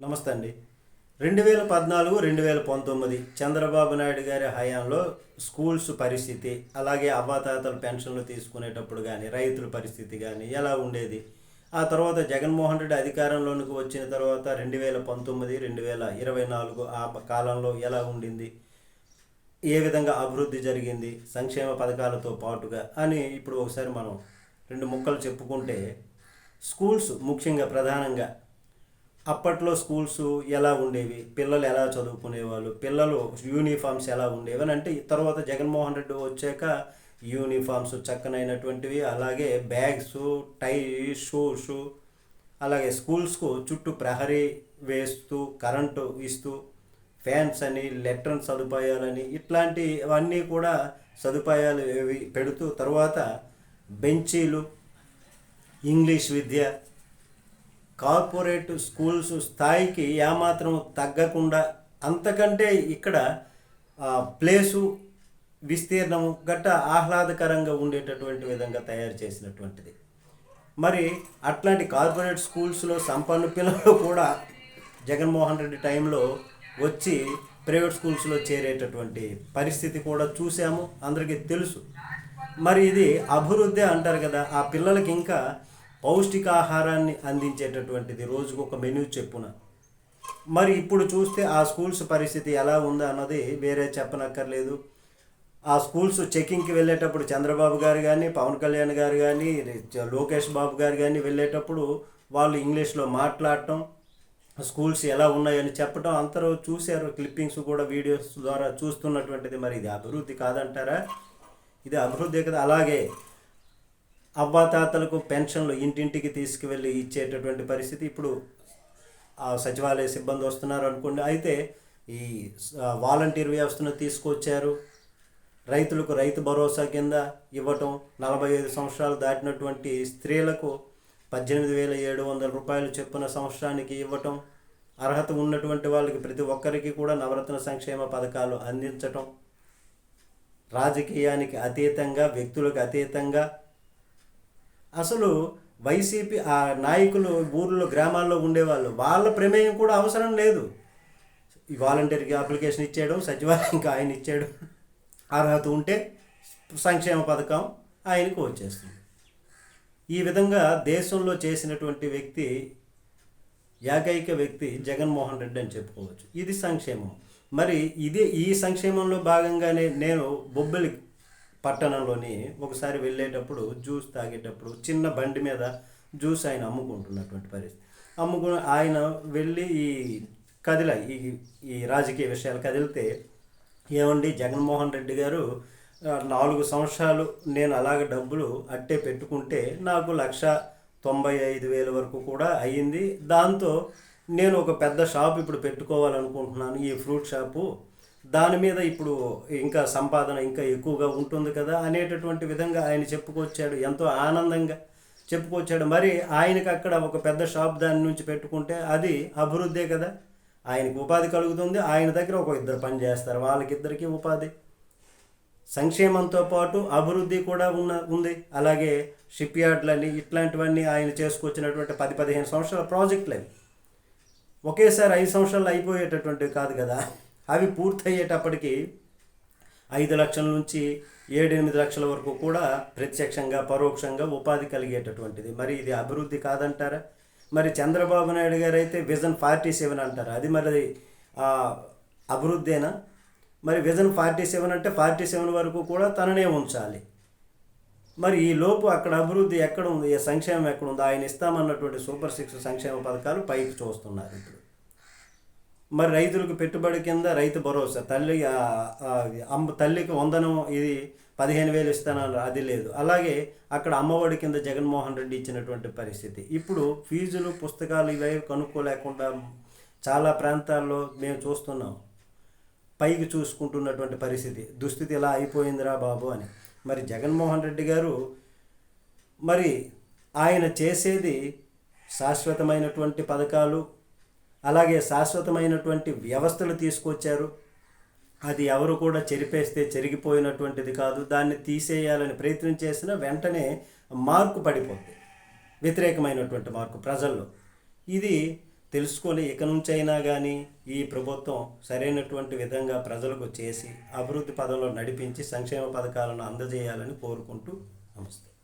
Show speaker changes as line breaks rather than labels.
నమస్తే అండి. రెండు వేల పద్నాలుగు రెండు వేల పంతొమ్మిది చంద్రబాబు నాయుడు గారి హయాంలో స్కూల్స్ పరిస్థితి అలాగే అవ్వాతాతలు పెన్షన్లు తీసుకునేటప్పుడు కానీ రైతుల పరిస్థితి కానీ ఎలా ఉండేది? ఆ తర్వాత జగన్మోహన్ రెడ్డి అధికారంలోనికి వచ్చిన తర్వాత రెండు వేల పంతొమ్మిది రెండు వేల ఇరవై నాలుగు ఆ కాలంలో ఎలా ఉండింది? ఏ విధంగా అభివృద్ధి జరిగింది? సంక్షేమ పథకాలతో పాటుగా అని ఇప్పుడు ఒకసారి మనం రెండు ముక్కలు చెప్పుకుంటే స్కూల్స్ ముఖ్యంగా ప్రధానంగా అప్పట్లో స్కూల్స్ ఎలా ఉండేవి? పిల్లలు ఎలా చదువుకునేవాళ్ళు? పిల్లలు యూనిఫామ్స్ ఎలా ఉండేవి అని అంటే తర్వాత జగన్మోహన్ రెడ్డి వచ్చాక యూనిఫామ్స్ చక్కనైనటువంటివి అలాగే బ్యాగ్స్ టై షూస్ అలాగే స్కూల్స్కు చుట్టూ ప్రహరీ వేస్తూ కరెంటు ఇస్తూ ఫ్యాన్స్ అని లెట్రన్ సదుపాయాలని ఇట్లాంటివన్నీ కూడా సదుపాయాలు పెడుతూ తర్వాత బెంచీలు ఇంగ్లీష్ విద్య కార్పొరేట్ స్కూల్స్ స్థాయికి ఏమాత్రం తగ్గకుండా అంతకంటే ఇక్కడ ప్లేసు విస్తీర్ణము గట్ట ఆహ్లాదకరంగా ఉండేటటువంటి విధంగా తయారు చేసినటువంటిది. మరి అట్లాంటి కార్పొరేట్ స్కూల్స్లో సంపన్న పిల్లలు కూడా జగన్మోహన్ రెడ్డి టైంలో వచ్చి ప్రైవేట్ స్కూల్స్లో చేరేటటువంటి పరిస్థితి కూడా చూసాము అందరికీ తెలుసు. మరి ఇది అభివృద్ధి అంటారు కదా ఆ పిల్లలకి ఇంకా పౌష్టికాహారాన్ని అందించేటటువంటిది రోజుకు ఒక మెనూ చెప్పున. మరి ఇప్పుడు చూస్తే ఆ స్కూల్స్ పరిస్థితి ఎలా ఉందా అన్నది వేరే చెప్పనక్కర్లేదు. ఆ స్కూల్స్ చెకింగ్కి వెళ్ళేటప్పుడు చంద్రబాబు గారు కానీ పవన్ కళ్యాణ్ గారు కానీ లోకేష్ బాబు గారు కానీ వెళ్ళేటప్పుడు వాళ్ళు ఇంగ్లీష్లో మాట్లాడటం స్కూల్స్ ఎలా ఉన్నాయని చెప్పడం అందరూ చూశారు. క్లిప్పింగ్స్ కూడా వీడియోస్ ద్వారా చూస్తున్నటువంటిది. మరి ఇది అభివృద్ధి కాదంటారా? ఇది అభివృద్ధి కదా. అలాగే అవ్వాతాతలకు పెన్షన్లు ఇంటింటికి తీసుకువెళ్ళి ఇచ్చేటటువంటి పరిస్థితి ఇప్పుడు ఆ సచివాలయ సిబ్బంది వస్తున్నారు అనుకోండి. అయితే ఈ వాలంటీర్ వ్యవస్థను తీసుకొచ్చారు. రైతులకు రైతు భరోసా కింద ఇవ్వటం నలభై ఐదు సంవత్సరాలు దాటినటువంటి స్త్రీలకు పద్దెనిమిది వేల ఏడు వందల రూపాయలు చొప్పున సంవత్సరానికి ఇవ్వటం అర్హత ఉన్నటువంటి వాళ్ళకి ప్రతి ఒక్కరికి కూడా నవరత్న సంక్షేమ పథకాలు అందించటం రాజకీయానికి అతీతంగా వ్యక్తులకు అతీతంగా అసలు వైసీపీ ఆ నాయకులు ఊర్లో గ్రామాల్లో ఉండేవాళ్ళు వాళ్ళ ప్రమేయం కూడా అవసరం లేదు. ఈ వాలంటీర్కి అప్లికేషన్ ఇచ్చేయడం సచివాలయంకి ఆయన ఇచ్చాడు. అర్హత ఉంటే సంక్షేమ పథకం ఆయనకు వచ్చేస్తుంది. ఈ విధంగా దేశంలో చేసినటువంటి వ్యక్తి ఏకైక వ్యక్తి జగన్మోహన్ రెడ్డి అని చెప్పుకోవచ్చు. ఇది సంక్షేమం. మరి ఇది ఈ సంక్షేమంలో భాగంగానే నేను బొబ్బిలి పట్టణంలోని ఒకసారి వెళ్ళేటప్పుడు జ్యూస్ తాగేటప్పుడు చిన్న బండి మీద జ్యూస్ ఆయన అమ్ముకుంటున్నటువంటి పరిస్థితి. అమ్ముకుని ఆయన వెళ్ళి ఈ కదిల ఈ ఈ రాజకీయ విషయాలు కదిలితే ఏమండి జగన్మోహన్ రెడ్డి గారు నాలుగు సంవత్సరాలు నేను అలాగ డబ్బులు అట్టే పెట్టుకుంటే నాకు లక్ష తొంభై ఐదు వేల వరకు కూడా అయ్యింది. దాంతో నేను ఒక పెద్ద షాప్ ఇప్పుడు పెట్టుకోవాలనుకుంటున్నాను. ఈ ఫ్రూట్ షాపు దాని మీద ఇప్పుడు ఇంకా సంపాదన ఇంకా ఎక్కువగా ఉంటుంది కదా అనేటటువంటి విధంగా ఆయన చెప్పుకొచ్చాడు. ఎంతో ఆనందంగా చెప్పుకొచ్చాడు. మరి ఆయనకు అక్కడ ఒక పెద్ద షాప్ దాని నుంచి పెట్టుకుంటే అది అభివృద్ధే కదా. ఆయనకు ఉపాధి కలుగుతుంది. ఆయన దగ్గర ఒక ఇద్దరు పని చేస్తారు. వాళ్ళకిద్దరికి ఉపాధి. సంక్షేమంతో పాటు అభివృద్ధి కూడా ఉన్న ఉంది. అలాగే షిప్ యార్డ్లని ఇట్లాంటివన్నీ ఆయన చేసుకొచ్చినటువంటి పది పదిహేను సంవత్సరాల ప్రాజెక్టులు అవి. ఒకేసారి ఐదు సంవత్సరాలు అయిపోయేటటువంటివి కాదు కదా. అవి పూర్తయ్యేటప్పటికి ఐదు లక్షల నుంచి ఏడెనిమిది లక్షల వరకు కూడా ప్రత్యక్షంగా పరోక్షంగా ఉపాధి కలిగేటటువంటిది. మరి ఇది అభివృద్ధి కాదంటారా? మరి చంద్రబాబు నాయుడు గారు అయితే విజన్ ఫార్టీ సెవెన్ అంటారు. అది మరి అభివృద్ధేనా? మరి విజన్ ఫార్టీ సెవెన్ అంటే ఫార్టీ సెవెన్ వరకు కూడా తననే ఉంచాలి. మరి ఈ లోపు అక్కడ అభివృద్ధి ఎక్కడ ఉంది? ఏ సంక్షేమం ఎక్కడ ఉంది? ఆయన ఇస్తామన్నటువంటి సూపర్ సిక్స్ సంక్షేమ పథకాలు పైకి చూస్తున్నారు ఇప్పుడు. మరి రైతులకు పెట్టుబడి కింద రైతు భరోసా. తల్లి అమ్మ తల్లికి వందనం ఇది పదిహేను వేలు ఇస్తానన్నారు అది లేదు. అలాగే అక్కడ అమ్మఒడి కింద జగన్మోహన్ రెడ్డి ఇచ్చినటువంటి పరిస్థితి. ఇప్పుడు ఫీజులు పుస్తకాలు ఇవే కనుక్కోలేకుండా చాలా ప్రాంతాల్లో మేము చూస్తున్నాం. పైకి చూసుకుంటున్నటువంటి పరిస్థితి. దుస్థితి ఇలా అయిపోయిందిరా బాబు అని. మరి జగన్మోహన్ రెడ్డి గారు మరి ఆయన చేసేది శాశ్వతమైనటువంటి పథకాలు అలాగే శాశ్వతమైనటువంటి వ్యవస్థలు తీసుకొచ్చారు. అది ఎవరు కూడా చెరిపేస్తే చెరిగిపోయినటువంటిది కాదు. దాన్ని తీసేయాలని ప్రయత్నం చేసినా వెంటనే మార్కు పడిపోద్ది. వ్యతిరేకమైనటువంటి మార్కు ప్రజల్లో. ఇది తెలుసుకొని ఇక నుంచైనా కానీ ఈ ప్రభుత్వం సరైనటువంటి విధంగా ప్రజలకు చేసి అభివృద్ధి పదంలో నడిపించి సంక్షేమ పథకాలను అందజేయాలని కోరుకుంటూ నమస్తే.